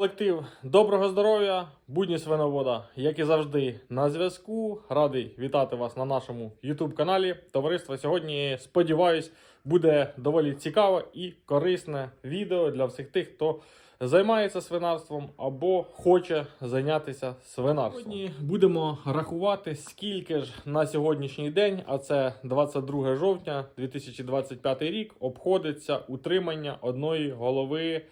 Колектив, доброго здоров'я, будні свиновода, як і завжди, на зв'язку. Радий вітати вас на нашому YouTube каналі. Товариство сьогодні, сподіваюсь, буде доволі цікаве і корисне відео для всіх тих, хто займається свинарством або хоче зайнятися свинарством. Сьогодні будемо рахувати, скільки ж на сьогоднішній день, а це 22 жовтня 2025 рік, обходиться утримання одної голови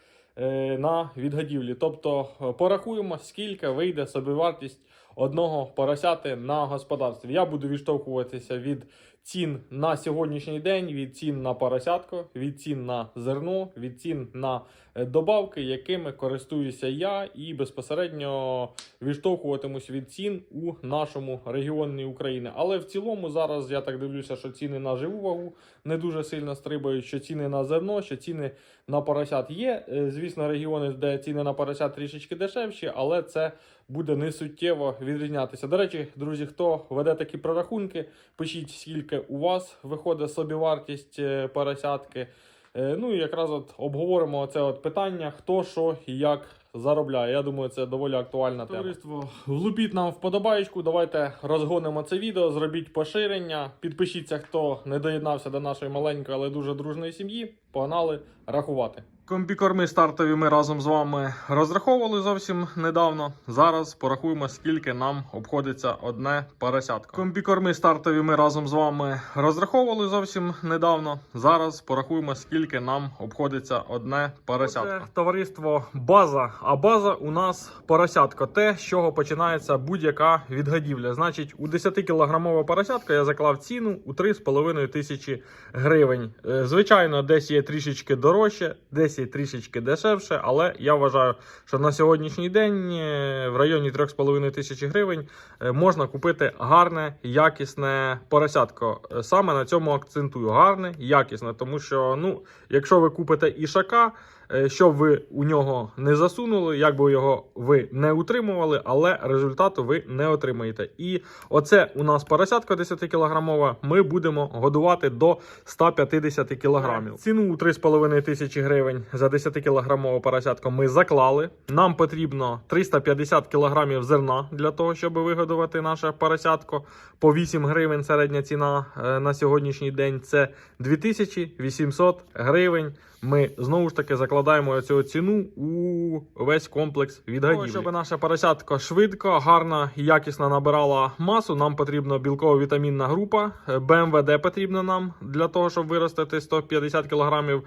на відгадівлі. Тобто е, порахуємо, скільки вийде собівартість одного поросяти на господарстві. Я буду відштовхуватися від цін на сьогоднішній день, від цін на поросятко, від цін на зерно, від цін на е, добавки, якими користуюся я, і безпосередньо відштовхуватимусь від цін у нашому регіоні України. Але в цілому зараз я так дивлюся, що ціни на живу вагу не дуже сильно стрибають, що ціни на зерно, що ціни на поросят є. Е, Звісно, регіони, де ціни на поросят трішечки дешевші, але це буде не суттєво відрізнятися. До речі, друзі, хто веде такі прорахунки, пишіть, скільки у вас виходить собівартість е, поросятки. Е, Ну і якраз от обговоримо це от питання, хто що і як заробляє. Я думаю, це доволі актуальна тема. Товариство, влупіть нам вподобаєчку, давайте розгонимо це відео, зробіть поширення. Підпишіться, хто не доєднався до нашої маленької, але дуже дружної сім'ї. Погнали рахувати. Комбікорми стартові ми разом з вами розраховували зовсім недавно. Зараз порахуємо, скільки нам обходиться одне поросятко. Комбікорми стартові ми разом з вами розраховували зовсім недавно. Зараз порахуємо, скільки нам обходиться одне поросятко. Це товариство база. А база у нас поросятко. Те, з чого починається будь-яка відгодівля. Значить, у 10 кілограмова поросятка я заклав ціну у 3,5 тисячі гривень. Е, Звичайно, десь є трішечки дорожче, десь є трішечки дешевше, але я вважаю, що на сьогоднішній день е, в районі 3,5 тисячі гривень е, можна купити гарне, якісне поросятко. Е, Саме на цьому акцентую. Гарне, якісне, тому що, ну, якщо ви купите ішака, що б ви у нього не засунули, як би його ви не утримували, але результату ви не отримаєте. І оце у нас поросятка 10 кілограмова. Ми будемо годувати до 150 кілограмів. Ціну у 3,5 тисячі гривень за 10 кілограмове поросятко ми заклали. Нам потрібно 350 кілограмів зерна для того, щоб вигодувати наше поросятко. По 8 гривень середня ціна е, на сьогоднішній день це 2800 гривень. Ми знову ж таки закладаємо цю ціну у весь комплекс відгодівлі. Щоб наше поросятко швидко, гарно і якісно набирала масу, нам потрібна білково-вітамінна група. Е, БМВД потрібно нам для того, щоб виростити 150 кг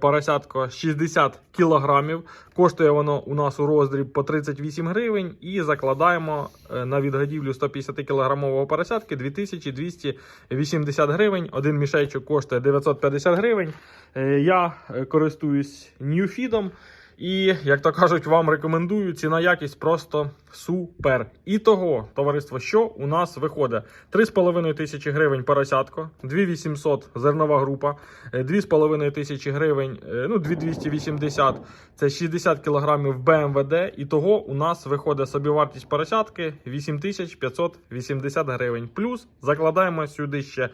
поросятко 60 кг. Коштує воно у нас у роздріб по 38 гривень. І закладаємо е, на відгодівлю 150 кілограмового поросятки 2280 гривень. Один мішечок коштує 950 гривень. Е, Я користуюсь Ньюфідом. І, як то кажуть, вам рекомендую ціна якість просто супер. І того, товариство, що у нас виходить? 3,5 тисячі гривень поросятко, 2800 зернова група, е, 2,5 тисячі гривень, е, ну 2280 це 60 кілограмів БМВД. І того у нас виходить собівартість поросятки 8580 гривень. Плюс закладаємо сюди ще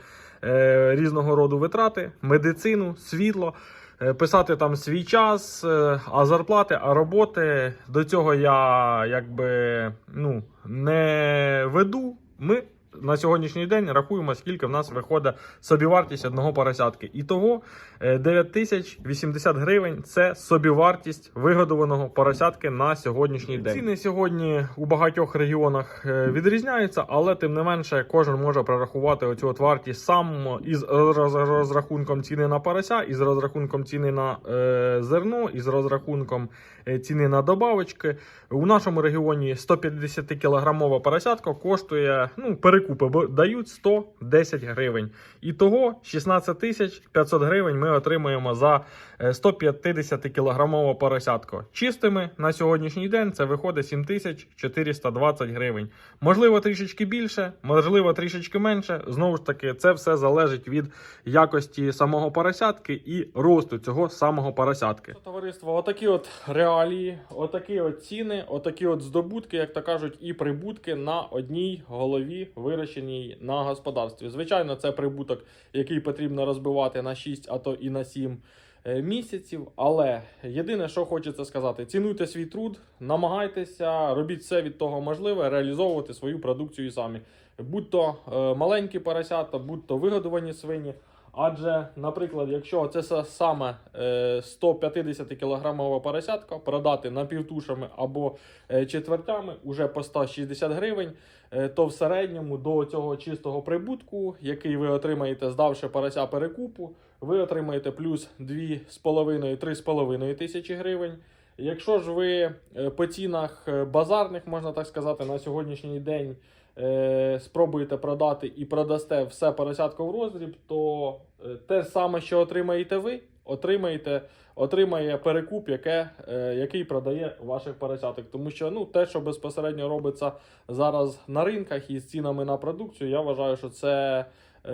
е, різного роду витрати, медицину, світло. Е, Писати там свій час, е, а зарплати, а роботи до цього я якби ну не веду. Ми на сьогоднішній день рахуємо, скільки в нас виходить собівартість одного поросятки. І того 9080 гривень це собівартість вигодованого поросятки на сьогоднішній день. Ціни сьогодні у багатьох регіонах е, відрізняються, але тим не менше кожен може прорахувати оцю от вартість сам із розрахунком ціни на порося, із розрахунком ціни на е, зерно, із розрахунком е, ціни на добавочки. У нашому регіоні 150 кілограмова поросятка коштує, ну, перекупи бо дають 110 гривень. І того 16 тисяч 500 гривень ми отримуємо за е, 150 кілограмове поросятко. Чистими на сьогоднішній день це виходить 7420 гривень. Можливо, трішечки більше, можливо, трішечки менше. Знову ж таки, це все залежить від якості самого поросятки і росту цього самого поросятки. Товариство, отакі от реалії, отакі от ціни, отакі от здобутки, як то кажуть, і прибутки на одній голові вирощеній на господарстві. Звичайно, це прибуток, який потрібно розбивати на 6, а то і на 7 е, місяців. Але єдине, що хочеться сказати, цінуйте свій труд, намагайтеся, робіть все від того можливе, реалізовувати свою продукцію самі. Будь то е, маленькі поросята, будь то вигодувані свині. Адже, наприклад, якщо це саме е, 150 кілограмова поросятка продати напівтушами або е, четвертями уже по 160 гривень, е, то в середньому до цього чистого прибутку, який ви отримаєте, здавши порося перекупу, ви отримаєте плюс 2,5-3,5 тисячі гривень. Якщо ж ви е, по цінах е, базарних, можна так сказати, на сьогоднішній день е, спробуєте продати і продасте все поросятко в роздріб, то е, те саме, що отримаєте ви, отримаєте, отримає перекуп, яке, е, який продає ваших поросяток. Тому що ну, те, що безпосередньо робиться зараз на ринках із цінами на продукцію, я вважаю, що це.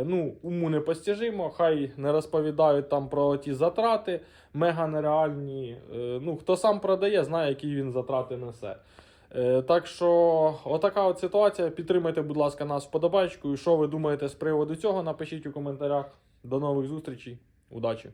Ну, уму непостижимо, хай не розповідають там про ті затрати мега нереальні. Ну, хто сам продає, знає, які він затрати несе. Е, Так що, отака от ситуація. Підтримайте, будь ласка, нас вподобайкою. Що ви думаєте з приводу цього? Напишіть у коментарях. До нових зустрічей. Удачі!